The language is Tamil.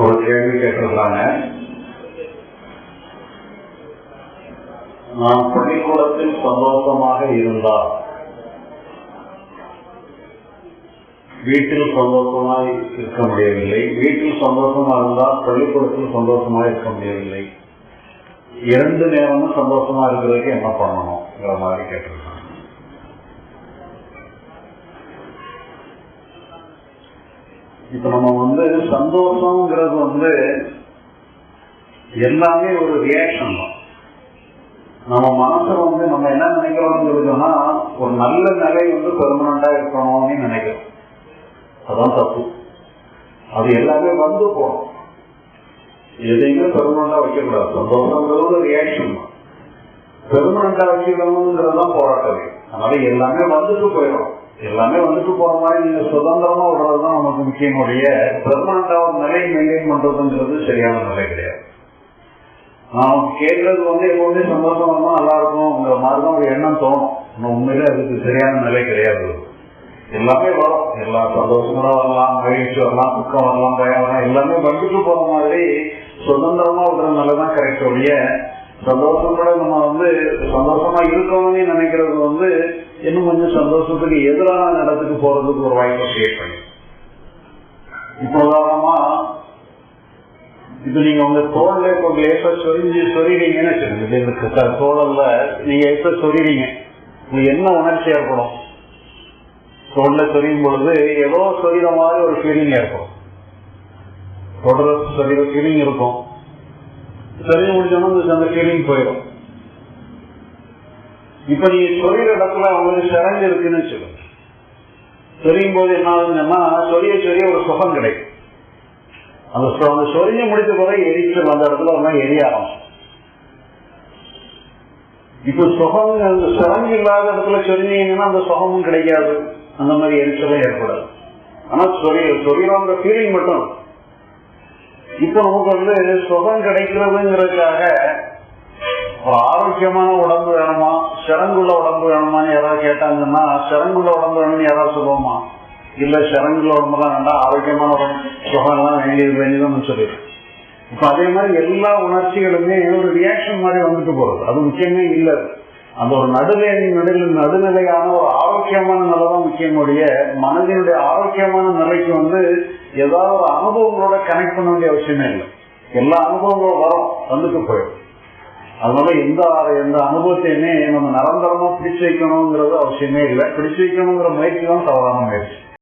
ஒரு கேள்வி கேட்டிருக்காங்க. நான் பள்ளிக்கூடத்தில் சந்தோஷமாக இருந்தால் வீட்டில் சந்தோஷமாக இருக்க முடியவில்லை. வீட்டில் சந்தோஷமா இருந்தால் பள்ளிக்கூடத்தில் சந்தோஷமாக இருக்க முடியவில்லை. இரண்டு நேரமும் சந்தோஷமா இருக்கிறதுக்கு என்ன பண்ணணும்ங்கிற மாதிரி கேட்டிருக்காங்க. இப்ப நம்ம வந்து சந்தோஷங்கிறது வந்து எல்லாமே ஒரு ரியாக்ஷன் தான். நம்ம மனசு வந்து நம்ம என்ன நினைக்கிறோம்னு சொன்னா ஒரு நல்ல நிலை வந்து பெர்மனண்டா இருக்கணும்னு நினைக்கிறோம். அதான் தப்பு. அது எல்லாமே வந்து போகணும் எதையுமே பெர்மனண்டா வைக்கக்கூடாது. சந்தோஷங்கிறது ஒரு ரியாக்ஷன் தான். பெர்மனண்டா வச்சுக்கணுங்கிறது தான் அதனால எல்லாமே வந்துட்டு போயிடும். எல்லாமே வந்துட்டு போற மாதிரி நீங்க சுதந்திரமா விடுறதுதான் நமக்கு முக்கியமுடைய பெர்மனண்டா ஒரு நிலையை மெயின்டைன் பண்றதுங்கிறது சரியான நிலை கிடையாது. நாம் கேட்கறது வந்து எப்பவுமே சந்தோஷம் வரணும் நல்லா இருக்கும்ங்கிற மாதிரி தான் ஒரு எண்ணம் தோணும். உண்மையில அதுக்கு சரியான நிலை கிடையாது. எல்லாமே வரும். எல்லா சந்தோஷங்களும் வரலாம் மகிழ்ச்சி வரலாம் துக்கம் வரலாம் பயம் வரலாம். எல்லாமே வந்துட்டு போற மாதிரி சுதந்திரமா விடுற நிலை தான் கரெக்ட் உடைய சந்தோஷம் கூட நம்ம வந்து சந்தோஷமா இருக்கணும்னு நினைக்கிறது வந்து இன்னும் கொஞ்சம் சந்தோஷத்துக்கு எதிரான இடத்துக்கு போறதுக்கு ஒரு வாய்ப்பை கிரியேட் பண்ணி இப்போ உதாரணமா இப்ப நீங்க உங்க தோல்ல இப்போ லேசா சொரிஞ்சு சொறிறீங்கன்னு வச்சுக்கோங்க தோழல்ல நீங்க எப்ப சொறிறீங்க உங்களுக்கு என்ன உணர்ச்சி ஏற்படும் தோல்ல சொரியும் பொழுது ஏதோ சொரித மாதிரி ஒரு ஃபீலிங் ஏற்படும் தொடர சொரித ஃபீலிங் இருக்கும் சரி முடிஞ்சோன்னா அந்த ஃபீலிங் போயிடும் இப்ப நீங்க சொரிகிற இடத்துல அவங்களுக்கு சிறங்கு இருக்குன்னு வச்சுக்கோங்க சொல்லும் போது என்ன ஆகுதுன்னா சொல்லிய சொல்லிய ஒரு சுகம் கிடைக்கும். அந்த அந்த சொரிய முடித்த பிறகு எரிச்சல் அந்த இடத்துல ஒரு மாதிரி எரிய ஆரம்பிச்சு இப்ப சுகம் அந்த சிறங்கு இல்லாத இடத்துல சொரிஞ்சீங்கன்னா அந்த சுகமும் கிடைக்காது. அந்த மாதிரி எரிச்சலும் ஏற்படாது. ஆனா சொரிய சொரியறோங்கிற ஃபீலிங் மட்டும். இப்ப நமக்கு வந்து சுகம் கிடைக்கிறதுங்கிறதுக்காக ஒரு ஆரோக்கியமான உடம்பு வேணுமா? சிறங்குள்ள உடம்பு வேணுமான்னு யாராவது கேட்டாங்கன்னா சிறங்குள்ள உடம்பு வேணும்னு யாராவது சொல்லுவோமா இல்ல சிறங்குள்ள உடம்புலாம் வேண்டாம் ஆரோக்கியமான உடம்பு சுகம்லாம் வேண்டியது வேண்டியதுன்னு சொல்லிடு. இப்ப அதே மாதிரி எல்லா உணர்ச்சிகளுமே ஒரு ரியாக்ஷன் மாதிரி வந்துட்டு போறது. அது முக்கியமே இல்லை. அந்த ஒரு நடுநிலை நடுநிலை நடுநிலையான ஒரு ஆரோக்கியமான நிலை தான் முக்கியமுடைய மனதினுடைய ஆரோக்கியமான நிலைக்கு வந்து ஏதாவது ஒரு அனுபவங்களோட கனெக்ட் பண்ண வேண்டிய அவசியமே இல்லை. எல்லா அனுபவங்களும் வரும் வந்துட்டு போயிடும். அதனால எந்த எந்த அனுபவத்தையுமே நம்ம நிரந்தரமா பிடிச்சு வைக்கணுங்கிறது அவசியமே இல்லை. பிடிச்சு வைக்கணுங்கிற முயற்சி தான் தவறான முயற்சி.